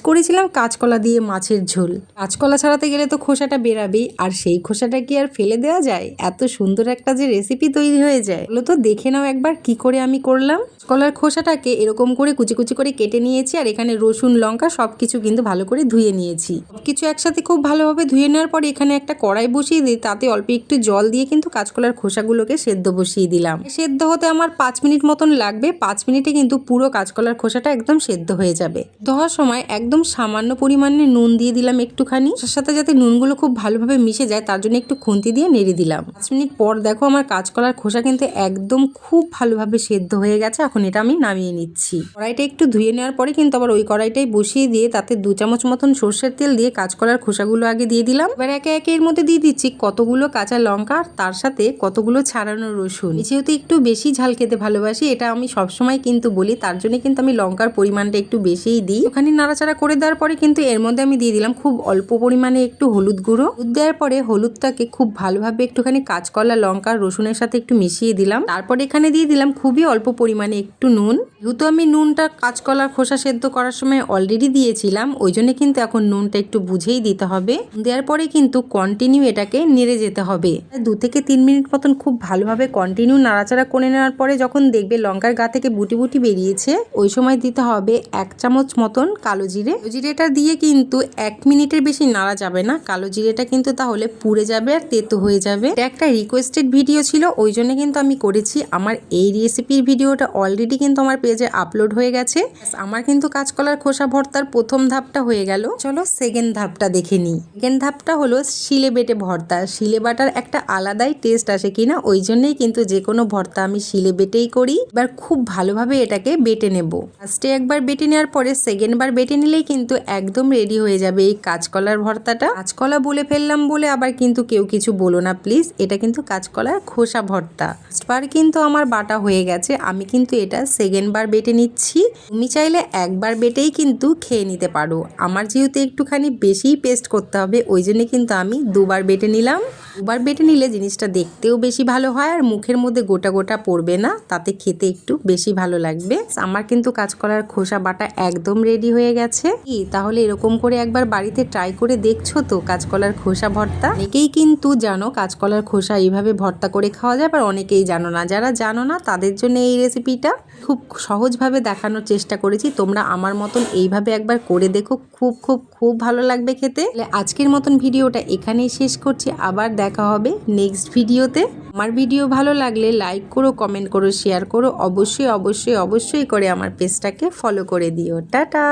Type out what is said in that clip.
করেছিলাম কাঁচকলা দিয়ে মাছের ঝোল। কাঁচকলা ছাড়াতে গেলে তো খোসাটা বেরাবেই। আর সেই খোসাটা কি আর ফেলে দেওয়া যায়? এত সুন্দর একটা যে রেসিপি তৈরি হয়ে যায়। বলো তো, দেখে নাও একবার কি করে আমি করলাম। কলার খোসাটাকে এরকম করে কুচি কুচি করে কেটে নিয়েছি আর এখানে রসুন, লঙ্কা সব কিছু কিন্তু ভালো করে ধুয়ে নিয়েছি। কিছু একসাথে খুব ভালোভাবে ধুয়ে নেওয়ার পরে এখানে একটা কড়াই বসিয়ে দিই। তাতে অল্প একটু জল দিয়ে কিন্তু কাঁচকলার খোসাগুলোকে সেদ্ধ বসিয়ে দিলাম। সেদ্ধ হতে আমার পাঁচ মিনিট মতন লাগবে। পাঁচ মিনিটে কিন্তু পুরো কাঁচকলার খোসাটা একদম সেদ্ধ হয়ে যাবে। ধোয়ার সময় একদম সামান্য পরিমাণে নুন দিয়ে দিলাম একটুখানি। তার সাথে যাতে নুনগুলো খুব ভালোভাবে মিশে যায়, তার জন্য একটু খুন্তি দিয়ে নেড়ে দিলাম। পাঁচ মিনিট পর দেখো আমার কাঁচকলার খোসা কিন্তু একদম খুব ভালোভাবে সেদ্ধ হয়ে গেছে, এখন এটা আমি নামিয়ে নিচ্ছি। কড়াইটা একটু ধুয়ে নেওয়ার পরে কিন্তু আবার ওই কড়াইটাই বসিয়ে দিয়ে তাতে দু চামচ মতন সর্ষের তেল দিয়ে কাঁচকলার খোসাগুলো আগে দিয়ে দিলাম। এবার একে একে এর মধ্যে দিয়ে দিচ্ছি কতগুলো কাঁচা লঙ্কা আর তার সাথে কতগুলো ছাড়ানো রসুন। যেহেতু একটু বেশি ঝাল খেতে ভালোবাসি, এটা আমি সবসময় কিন্তু বলি, তার জন্য কিন্তু আমি লঙ্কার পরিমাণটা একটু বেশিই দিই। ওখানে নাড়াচাড়া করে দেওয়ার পরে কিন্তু এর মধ্যে আমি দিয়ে দিলাম খুব অল্প পরিমাণে একটু হলুদ গুঁড়ো। হলুদ দেওয়ার পরে হলুদটাকে খুব ভালোভাবে একটুখানি কাঁচকলা, লঙ্কা, রসুনের সাথে একটু মিশিয়ে দিলাম। তারপর এখানে দিয়ে দিলাম খুবই অল্প পরিমাণে একটু নুন। যেহেতু আমি নুনটা কাঁচকলার খোসা সেদ্ধ করার সময় অলরেডি দিয়েছিলাম, ওই জন্য কিন্তু এখন নুনটা একটু বুঝেই দিতে হবে। দেওয়ার পরে কিন্তু কন্টিনিউ এটাকে নেড়ে যেতে হবে। দু থেকে তিন মিনিট মতন খুব ভালোভাবে কন্টিনিউ নাড়াচাড়া করে নেওয়ার পরে যখন দেখবে লঙ্কার গা থেকে বুটি বুটি বেরিয়েছে, ওই সময় দিতে হবে এক চামচ মতন কালো জিরে। কালো জিরেটা দিয়ে কিন্তু এক মিনিটের বেশি নাড়া যাবে না। কালো জিরেটা কিন্তু তাহলে পুড়ে যাবে আর তেতো হয়ে যাবে। একটা রিকোয়েস্টেড ভিডিও ছিল, ওই জন্য কিন্তু আমি করেছি। আমার এই রেসিপির ভিডিওটা অলরেডি কিন্তু আমার পেজে আপলোড হয়ে গেছে। আমার কিন্তু কাঁচকলার খোসা ভর্তার প্রথম ধাপটা হয়ে গেল। চলো সেকেন্ড ধাপটা দেখে নিই। সেকেন্ড ধাপটা হলো শিলে বেটে ভর্তা। শিলে বাটার একটা আলাদাই টেস্ট আসে কিনা, ওই জন্যই কিন্তু যে কোনো ভর্তা আমি শিলে বেটেই করি। এবার খুব ভালোভাবে এটাকে বেটে নেব। ফার্স্টে একবার বেটে নেওয়ার পরে সেকেন্ডবার বেটে বেটে নিলেই কিন্তু একদম রেডি হয়ে যাবে এই কাঁচকলার ভর্তাটা। কাঁচকলা বলে ফেললাম বলে আবার কিন্তু কেউ কিছু বলো না প্লিজ এটা কিন্তু কাঁচকলার খোসা ভর্তা। বার কিন্তু আমার বাটা হয়ে গেছে। আমি কিন্তু এটা সেকেন্ড বার বেটে নিচ্ছি। তুমি চাইলে একবার বেটেই কিন্তু খেয়ে নিতে পারো। আমার যেহেতু একটুখানি বেশিই পেস্ট করতে হবে, ওই জন্য কিন্তু আমি দুবার বেটে নিলাম। দুবার বেটে নিলে জিনিসটা দেখতেও বেশি ভালো হয় আর মুখের মধ্যে গোটা গোটা পড়বে না। তাতে খেতে একটু বেশি ভালো লাগবে। আমার কিন্তু কাঁচকলার খোসা বাটা একদম রেডি হয়ে গেছে। কি, তাহলে এরকম করে একবার বাড়িতে ট্রাই করে দেখছ তো কাঁচকলার খোসা ভর্তা? অনেকেই কিন্তু জানো কাঁচকলার খোসা এইভাবে ভর্তা করে খাওয়া যায়, আবার অনেকেই জানো না। যারা জানো না, তাদের জন্য এই রেসিপিটা খুব সহজভাবে দেখানোর চেষ্টা করেছি। তোমরা আমার মতন এইভাবে একবার করে দেখো, খুব খুব খুব ভালো লাগবে খেতে। আজকের মতন ভিডিওটা এখানেই শেষ করছি। আবার দেখা হবে নেক্সট ভিডিওতে আমার ভিডিও ভালো লাগলে লাইক করো কমেন্ট করো শেয়ার করো, অবশ্যই অবশ্যই অবশ্যই করে আমার পেজটাকে ফলো করে দিও। টাটা!